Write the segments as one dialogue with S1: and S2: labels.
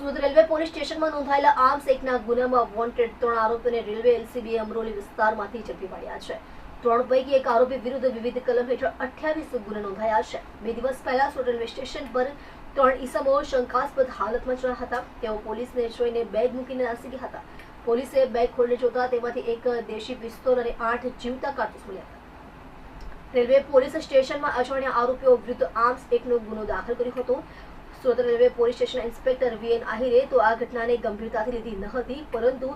S1: Surat railway police સ્ટેશનમાં નોંધાયેલા arms એકના ગુનામાં વોન્ટેડ ત્રણ આરોપીને રેલવે એલસીબી અમરોલી વિસ્તારમાંથી ઝડપી પાડ્યા છે. ત્રણ પૈકી એક આરોપી વિરુદ્ધ વિવિધ કલમ હેઠળ અઠ્યાવીસ ગુના નોંધાયા છે. બે દિવસ પહેલા સુરત રેલવે સ્ટેશન પર ત્રણ ઈસમો શંકાસ્પદ હાલતમાં ચડ્યા હતા. તેઓ પોલીસને જોઈને બેગ મૂકીને નાસી ગયા હતા. પોલીસે બેગ ખોલીને જોતા તેમાંથી એક દેશી પિસ્તોલ અને આઠ જીવતા કારતૂસ મળ્યા હતા. રેલવે પોલીસ સ્ટેશનમાં અજાણ્યા આરોપીઓ વિરુદ્ધ આર્મ્સ એકનો ગુનો દાખલ કર્યો હતો. Surat railway police station inspector VN Ahire તો આ ઘટનાને ગંભીરતાથી લીધી ન હતી, પરંતુ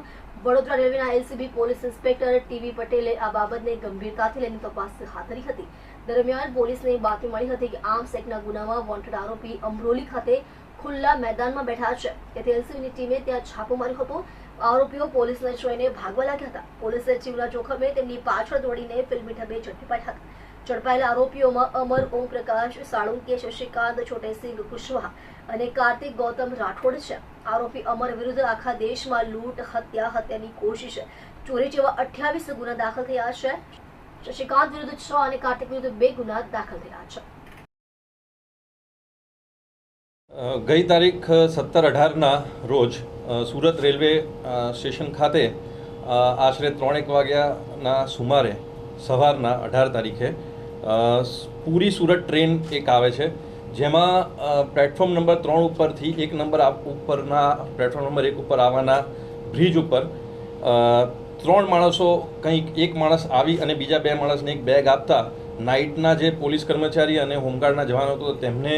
S1: વડોદરા રેલવેના એલસીબી પોલીસ ઇન્સ્પેક્ટર ટીવી પટેલે આ બાબતને ગંભીરતાથી લઈને તપાસ હાથ ધરી હતી. દરમિયાન પોલીસને બાતમી મળી હતી કે આર્મ્સ એકના ગુનામાં વોન્ટેડ આરોપી અમરોલી ખાતે ખુલ્લા મેદાનમાં બેઠા છે. તેથી એલસીબીની ટીમે ત્યાં છાપો માર્યો હતો. આરોપીઓ પોલીસને જોઈને ભાગવા લાગ્યા હતા. પોલીસે જીવના જોખમે તેમની પાછળ દોડીને ફિલ્મી ઢબે ઝડપી પાડ્યા હતા. ઝડપાયેલા આરોપીઓમાં અમર ઓમ પ્રકાશ સાળુંકે શશિકાંત છોટેસિંહ કુશવાહ અને કાર્તિક ગૌતમ રાઠોડ છે. આરોપી અમર વિરુદ્ધ આખા દેશમાં લૂંટ, હત્યા, હત્યાની કોશિશ, ચોરી જેવા અઠ્યાવીસ ગુના દાખલ થયા છે. શશિકાંત વિરુદ્ધ છ અને કાર્તિક વિરુદ્ધ બે ગુના દાખલ થયા છે.
S2: ગઈ તારીખ સત્તર અઢારના રોજ સુરત રેલવે સ્ટેશન ખાતે આશરે ત્રણેક વાગ્યાના સુમારે, સવારના અઢાર તારીખે પૂરી સુરત ટ્રેન એક આવે છે. જેમાં પ્લેટફોર્મ નંબર ત્રણ ઉપરથી એક નંબર ઉપરના પ્લેટફોર્મ નંબર એક ઉપર આવવાના બ્રિજ ઉપર. ત્રણ માણસો કંઈક, એક માણસ આવી અને બીજા બે માણસને એક બેગ આપતા નાઇટના જે પોલીસ કર્મચારી અને હોમગાર્ડના જવાનો હતો તેમને,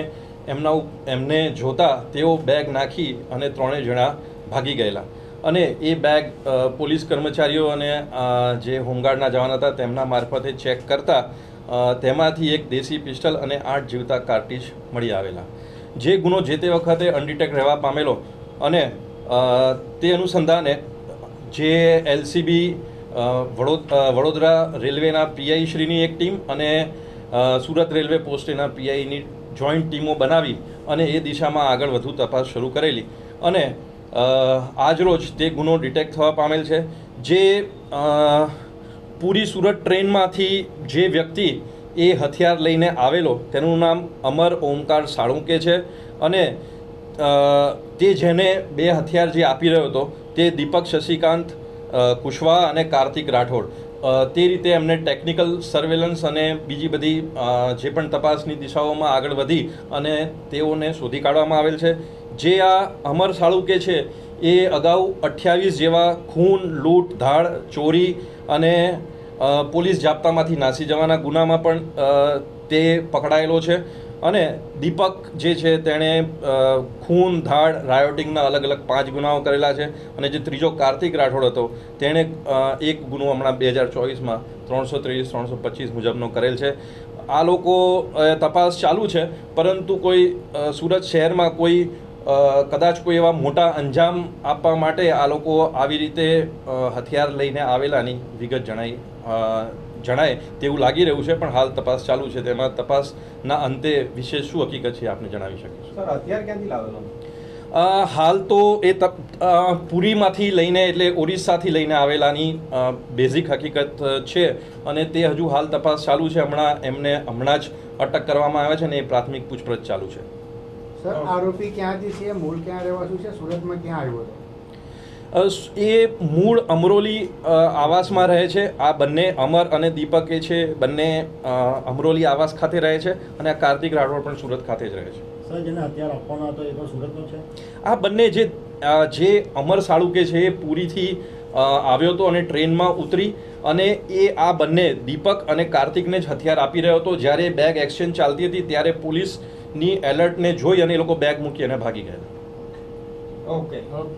S2: એમના એમને જોતા તેઓ બેગ નાખી અને ત્રણેય જણા ભાગી ગયેલા. અને એ બેગ પોલીસ કર્મચારીઓ અને જે હોમગાર્ડના જવાન હતા, તેમના મારફતે ચેક કરતા તેમાંથી એક દેશી પિસ્ટલ અને આઠ જીવતા કાર્ટીજ મળી આવેલા. જે ગુનો જે તે વખતે અનડિટેક રહેવા પામેલો અને તે અનુસંધાને જે એલસીબી વડોદરા રેલવેના પીઆઈ શ્રીની એક ટીમ અને સુરત રેલવે પોસ્ટના પીઆઈની જોઈન્ટ ટીમો બનાવી અને એ દિશામાં આગળ વધુ તપાસ શરૂ કરેલી. અને આજરોજ તે ગુનો ડિટેક્ટ થવા પામેલ છે. જે પૂરી સુરત ટ્રેનમાંથી જે વ્યક્તિ એ હથિયાર લઈને આવેલો, તેનું નામ અમર ઓમકાર સાળુંકે છે અને તે જેને બે હથિયાર જે આપી રહ્યો હતો, તે દીપક શશિકાંત કુશવા અને કાર્તિક રાઠોડ. તે રીતે એમને ટેકનિકલ સર્વેલન્સ અને બીજી બધી જે પણ તપાસની દિશાઓમાં આગળ વધી અને તેઓને શોધી કાઢવામાં આવેલ છે. જે આ અમર સાળુકે છે એ અગાઉ અઠ્યાવીસ જેવા ખૂન, લૂંટ, ધાડ, ચોરી અને પોલીસ જાપ્તામાંથી નાસી જવાના ગુનામાં પણ તે પકડાયેલો છે. અને દીપક જે છે તેણે ખૂન, ધાડ, રાયોટિંગના અલગ અલગ પાંચ ગુનાઓ કરેલા છે. અને જે ત્રીજો કાર્તિક રાઠોડ હતો, તેણે એક ગુનો હમણાં બે હજાર ચોવીસમાં ત્રણસો ત્રેવીસ, ત્રણસો પચીસ મુજબનો કરેલ છે. આ લોકો તપાસ ચાલુ છે, પરંતુ કોઈ સુરત શહેરમાં કોઈ કદાચ કોઈ એવા મોટા અંજામ આપવા માટે આ લોકો આવી રીતે હથિયાર લઈને આવેલાની વિગત જણાઈ જણાય તેવું લાગી રહ્યું છે પણ હાલ તપાસ ચાલુ છે. તેમાં તપાસના અંતે વિશેષ શું હકીકત છે આપને જણાવી શકીશું
S3: સર હથિયાર ક્યાંથી લાવેલો?
S2: હાલ તો એ પુરીમાંથી લઈને એટલે ઓરિસ્સાથી લઈને આવેલાની બેઝિક હકીકત છે. અને તે હજુ હાલ તપાસ ચાલુ છે. હમણાં એમને હમણાં જ અટક કરવામાં આવે છે અને એ પ્રાથમિક પૂછપરછ ચાલુ છે.
S4: સર આરોપી ક્યાંથી છે? મૂળ ક્યાં રહેવાશું છે? સુરતમાં ક્યાં આવ્યો હતો?
S2: એ મૂળ અમરોલી આવાસમાં રહે છે. આ બંને અમર અને દીપક એ છે. બંને અમરોલી આવાસ ખાતે રહે છે અને આ કાર્તિક રાઠોડ પણ સુરત ખાતે જ રહે છે.
S5: સર જેને હથિયાર આપવાનો હતો એ પણ સુરતનો છે?
S2: આ બંને જે જે અમર સાળુકે છે એ પૂરીથી આવ્યો હતો અને ટ્રેનમાં ઉતરી અને એ આ બંને દીપક અને કાર્તિકને જ હથિયાર આપી રહ્યો હતો. જ્યારે બેગ એક્સચેન્જ ચાલતી હતી ત્યારે પોલીસની એલર્ટને જોઈ અને એ લોકો બેગ મૂકી અને ભાગી ગયા.
S3: ઓકે